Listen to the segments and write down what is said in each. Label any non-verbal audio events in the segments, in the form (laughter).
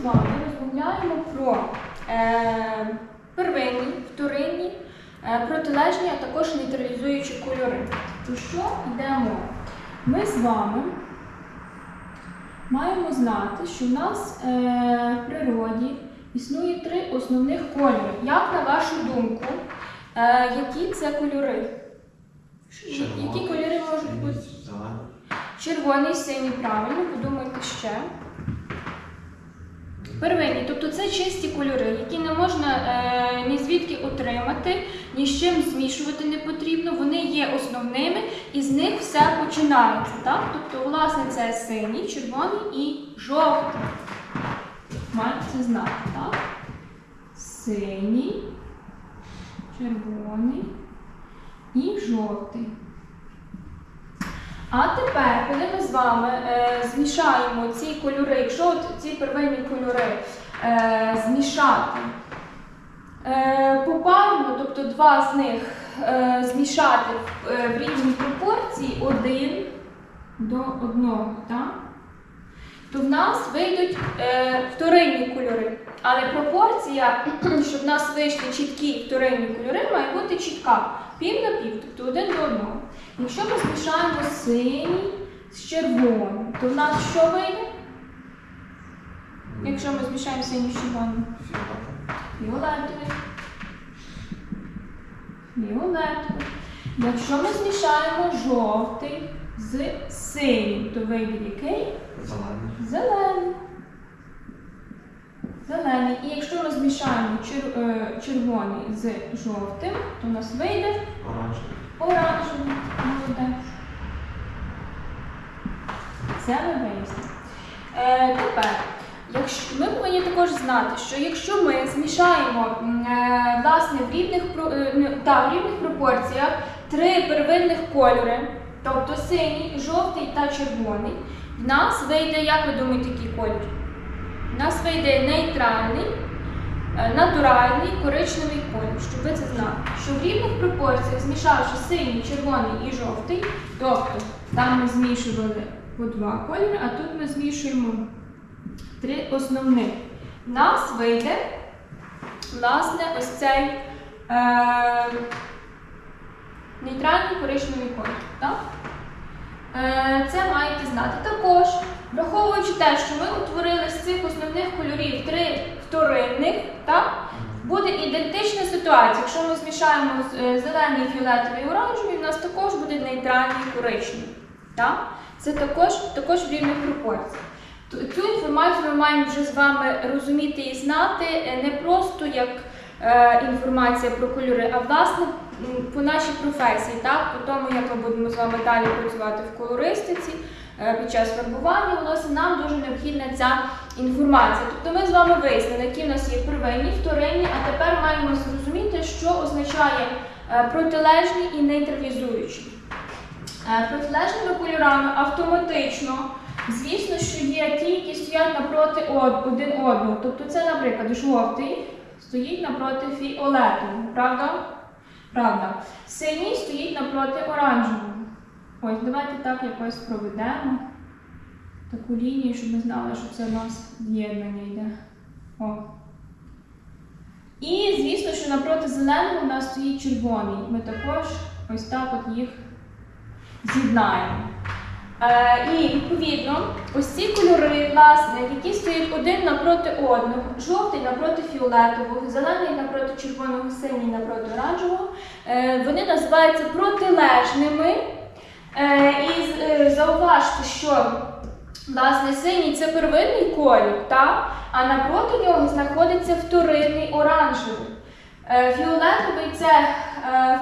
з вами розмовляємо про е, первинні, вторинні, е, протилежні, а також нейтралізуючі кольори. Про що йде мова? Ми з вами маємо знати, що в нас е, в природі існує три основних кольори. Як на вашу думку, е, які це кольори? Які кольори можуть бути? Зелений. Червоний, синій, правильно, подумайте ще. Первинні, тобто це чисті кольори, які не можна е, ні звідки отримати, ні з чим змішувати не потрібно. Вони є основними і з них все починається. Так? Тобто, власне, це синій, червоний і жовтий. Маєте знати, так? Синій, червоний і жовтий. А тепер, коли ми з вами е, змішаємо ці кольори, якщо от ці первинні кольори е, змішати е, попарно, тобто два з них е, змішати в, е, в рівній пропорції один до одного, так? то в нас вийдуть е, вторинні кольори. Але пропорція, (clears throat) щоб в нас вийшли чіткі вторинні кольори, має бути чітка. Пів на пів, тобто один до одного. Якщо ми змішаємо синій з червоним, то в нас що вийде? Якщо ми змішаємо синій з червоним? Фіолетовий. Фіолетовий. Якщо ми змішаємо жовтий з синім, то вийде який? Зелений. Зелений. Зелений. І якщо ми змішаємо е, червоний з жовтим, то у нас вийде Оранжевий. Оранжевий. Молодець. Це ми вияснили. Е, тепер, ми повинні також знати, що якщо ми змішаємо е, власне, в рівних, е, в рівних пропорціях три первинних кольори, тобто синій, жовтий та червоний, в нас вийде, як ви думаєте, який колір? В нас вийде нейтральний, натуральний коричневий колір, щоб ви це знали. Що в рівних пропорціях, змішавши синій, червоний і жовтий, тобто там ми змішували по два кольори, а тут ми змішуємо три основних. В нас вийде, власне, ось цей е, нейтральний коричневий колір. Так? Е, Це маєте знати. Також, враховуючи те, що ми утворили з цих основних кольорів три вторинних, так? буде ідентична ситуація. Якщо ми змішаємо е, зелений, фіолетовий і оранжевий, у нас також буде нейтральний коричневий. Так? Це також, також в рівних пропорціях. Цю інформацію ми маємо вже з вами розуміти і знати е, не просто як е, інформація про кольори, а власне по нашій професії, так? по тому, як ми будемо з вами далі працювати в колористиці е, під час фарбування волосся, нам дуже необхідна ця інформація. Тобто ми з вами вияснили, які в нас є первинні, вторинні, а тепер маємо зрозуміти, що означає е, протилежні і нейтралізуючі. Е, Протилежними кольорами автоматично, звісно, що є ті, які стоять напроти один одного. Тобто це, наприклад, жовтий стоїть напроти фіолетового, правда? Правда. Синій стоїть напроти оранжевого. Ось, давайте так якось проведемо таку лінію, щоб ми знали, що це у нас з'єднання йде. О. І звісно, що напроти зеленого у нас стоїть червоний. Ми також ось так от їх з'єднаємо. Е, і відповідно, ось ці кольори, власне, які стоять один напроти одного, жовтий напроти фіолетового, зелений напроти червоного, синій напроти оранжевого, е, вони називаються протилежними. Е, і зауважте, що власне синій це первинний колір, та? а напроти нього знаходиться вторинний оранжевий. Фіолетовий це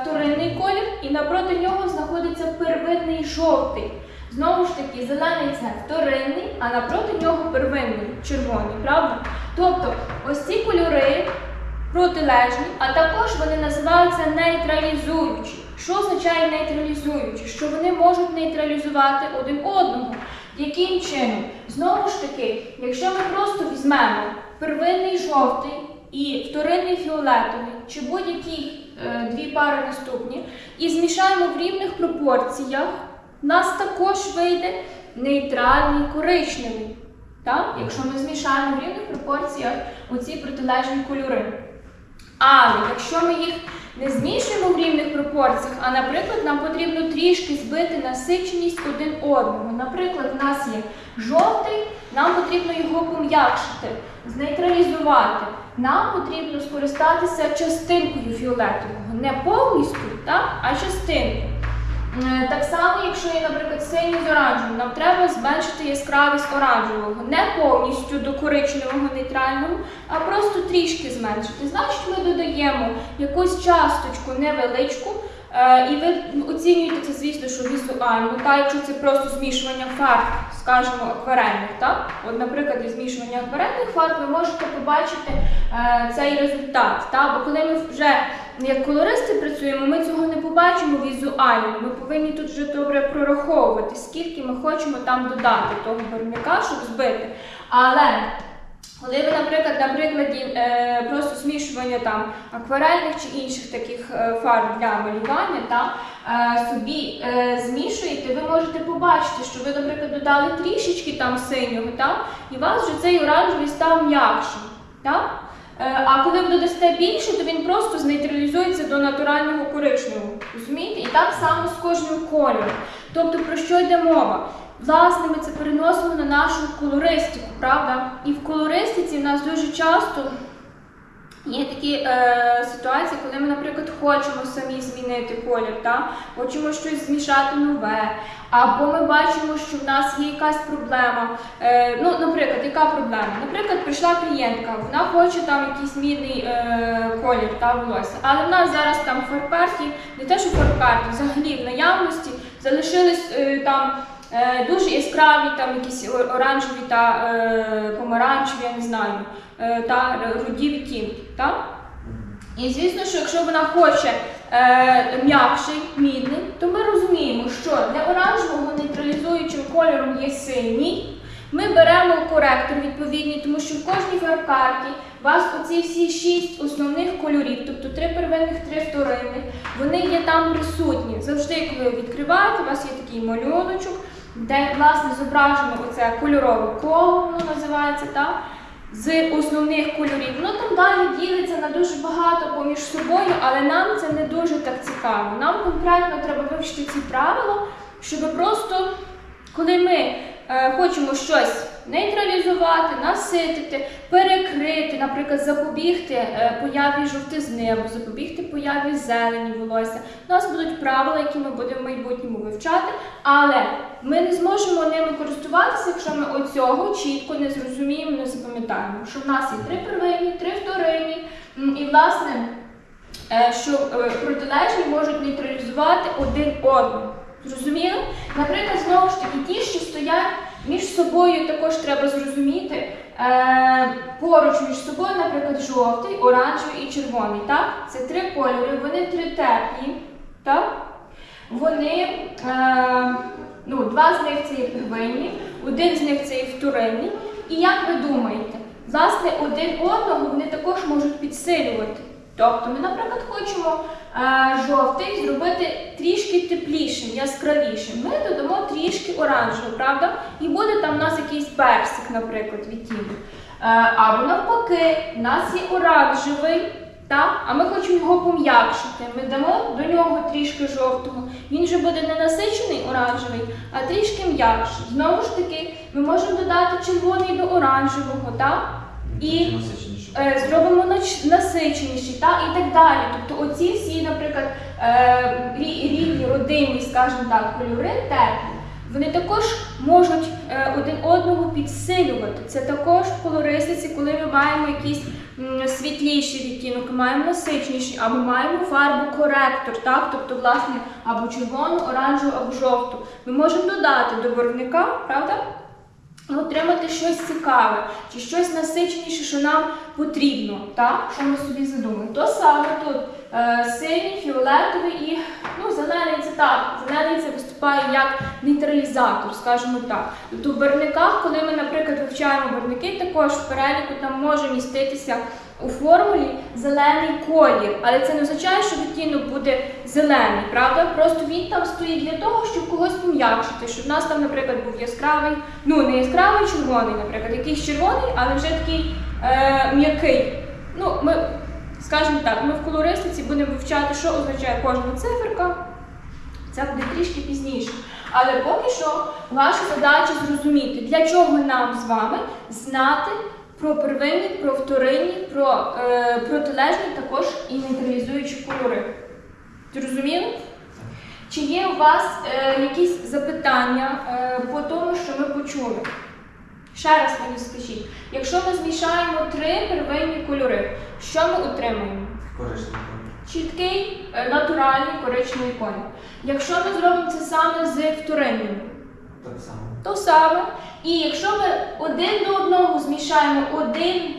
вторинний колір, і напроти нього знаходиться первинний жовтий. Знову ж таки, зелений це вторинний, а напроти нього первинний червоний, правда? Тобто, ось ці кольори протилежні, а також вони називаються нейтралізуючі. Що означає нейтралізуючі? Що вони можуть нейтралізувати один одного. Яким чином? Знову ж таки, якщо ми просто візьмемо первинний жовтий і вторинний фіолетовий, чи будь-які е, дві пари наступні, і змішаємо в рівних пропорціях, нас також вийде нейтральний коричневий. так? якщо ми змішаємо в рівних пропорціях оці протилежні кольори. Але якщо ми їх не змішуємо в рівних пропорціях, а, наприклад, нам потрібно трішки збити насиченість один одного. Наприклад, в нас є жовтий, нам потрібно його пом'якшити, знейтралізувати. Нам потрібно скористатися частинкою фіолетового, не повністю, так, а частинкою. Е, Так само, якщо є, наприклад, синій з оранжевим, нам треба зменшити яскравість оранжевого, не повністю до коричневого нейтрального, а просто трішки зменшити. Значить, ми додаємо якусь часточку невеличку, е, і ви оцінюєте це, звісно, що візуально. Та якщо це просто змішування фарб, скажімо, акварельних, так? От, наприклад, із змішування акварельних фарб ви можете побачити е, цей результат. Та? Бо коли ми вже як колористи працюємо, ми цього не побачимо візуально. Ми повинні тут вже добре прораховувати, скільки ми хочемо там додати того барвника, щоб збити. Але коли ви, наприклад, на прикладі е, просто змішування там акварельних чи інших таких е, фарб для малювання, та, е, собі е, змішуєте, ви можете побачити, що ви, наприклад, додали трішечки там синього, та, і у вас вже цей оранжевий став м'якшим. Та? Е, А коли ви додасте більше, то він просто знейтралізується до натурального коричневого. Розумієте? І так само з кожним кольором. Тобто про що йде мова? Власне, ми це переносимо на нашу колористику, правда? І в колористиці в нас дуже часто є такі е, ситуації, коли ми, наприклад, хочемо самі змінити колір, та? хочемо щось змішати нове. Або ми бачимо, що в нас є якась проблема. Е, ну, наприклад, яка проблема? Наприклад, прийшла клієнтка, вона хоче там якийсь мідний е, колір та волосся. Але в нас зараз там в не те, що в взагалі в наявності залишились е, там. Е, Дуже яскраві, там якісь оранжеві та е, помаранчеві, я не знаю, е, та руді відтінки. І звісно, що якщо вона хоче е, м'якший, мідний, то ми розуміємо, що для оранжевого нейтралізуючим кольором є синій. Ми беремо коректор відповідний, тому що в кожній фарбкарті у вас оці всі шість основних кольорів, тобто три первинних, три вторинних, вони є там присутні. Завжди, коли ви відкриваєте, у вас є такий малюночок, де власне зображено оце кольорове коло, воно називається, так? з основних кольорів. Воно там далі ділиться на дуже багато поміж собою, але нам це не дуже так цікаво. Нам конкретно треба вивчити ці правила, щоб просто, коли ми хочемо щось нейтралізувати, наситити, перекрити, наприклад, запобігти е, появі жовтизни або запобігти появі зелені волосся. У нас будуть правила, які ми будемо в майбутньому вивчати, але ми не зможемо ними користуватися, якщо ми оцього чітко не зрозуміємо, не запам'ятаємо, що в нас є три первинні, три вторинні, і власне, е, що е, протилежні можуть нейтралізувати один одного. Зрозуміло? Наприклад, знову ж таки, ті, що стоять між собою, також треба зрозуміти. Е, поруч між собою, наприклад, жовтий, оранжевий і червоний. Так? Це три кольори, вони три теплі. Так? Вони, е, ну, два з них це є первинні, один з них це є вторинні. І як ви думаєте, власне, один одного вони також можуть підсилювати. Тобто ми, наприклад, хочемо е, жовтий зробити трішки теплішим, яскравішим. Ми додамо трішки оранжевого, правда? І буде там у нас якийсь персик, наприклад, відтінок. Е, або навпаки, у нас є оранжевий, так? а ми хочемо його пом'якшити. Ми дамо до нього трішки жовтого. Він вже буде не насичений оранжевий, а трішки м'якший. Знову ж таки, ми можемо додати червоний до оранжевого, так? І. е, зробимо насиченіші та, і так далі. Тобто оці всі, наприклад, е, рі- рідні, родинні, скажімо так, кольори теплі, вони також можуть е, один одного підсилювати. Це також в колористиці, коли ми маємо якийсь м, світліший відтінок, маємо насичніший, або маємо фарбу коректор, так? тобто, власне, або червону, оранжеву, або жовту. Ми можемо додати до барвника, правда? Отримати щось цікаве чи щось насиченіше, що нам потрібно, що ми собі задумаємо. То саме тут е, синій, фіолетовий і ну, зелений це так. Зелений це виступає як нейтралізатор, скажімо так. Тобто в барниках, коли ми, наприклад, вивчаємо барники, також в переліку там може міститися у формулі зелений колір, але це не означає, що відтінок буде зелений, правда? Просто він там стоїть для того, щоб когось пом'якшити. Щоб в нас там, наприклад, був яскравий, ну не яскравий червоний, наприклад, якийсь червоний, але вже такий е, м'який. Ну, ми, скажімо так, ми в колористиці будемо вивчати, що означає кожна циферка. Це буде трішки пізніше. Але поки що ваша задача зрозуміти, для чого нам з вами знати про первинні, про вторинні, про е, протилежні також і нейтралізуючі кольори. Зрозуміли? Чи є у вас е, якісь запитання е, по тому, що ми почули? Ще раз мені скажіть, якщо ми змішаємо три первинні кольори, що ми отримаємо? Коричневий. Чіткий, е, натуральний коричневий колір. Якщо ми зробимо це саме з вторинним, Так само. то саме. І якщо ми один до одного змішаємо один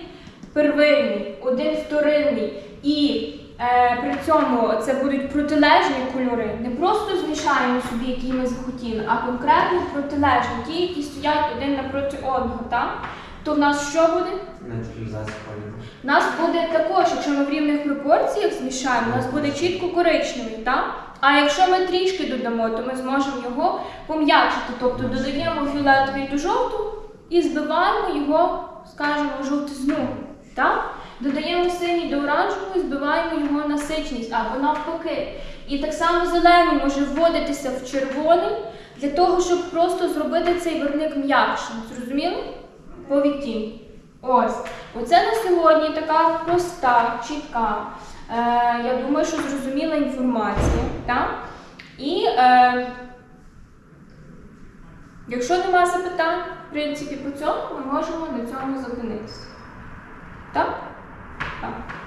первинний, один вторинний, і е, при цьому це будуть протилежні кольори, не просто змішаємо собі, які ми захотіли, а конкретно протилежні, ті, які стоять один напроти одного, так? то в нас що буде? Нейтралізація кольору. У нас буде також, якщо ми в рівних пропорціях змішаємо, у нас буде чітко коричневий, так? А якщо ми трішки додамо, то ми зможемо його пом'якшити. Тобто додаємо фіолетовий до жовтого і збиваємо його, скажімо, жовтизну. Так? Додаємо синій до оранжевого і збиваємо його насичність або навпаки. І так само зелений може вводитися в червоний для того, щоб просто зробити цей верник м'якшим. Зрозуміли? По відтінку. Ось. Оце на сьогодні така проста, чітка. Е, я думаю, що зрозуміла інформація. Так? І е, якщо нема запитань, в принципі, по цьому ми можемо на цьому зупинитися. Так? Так.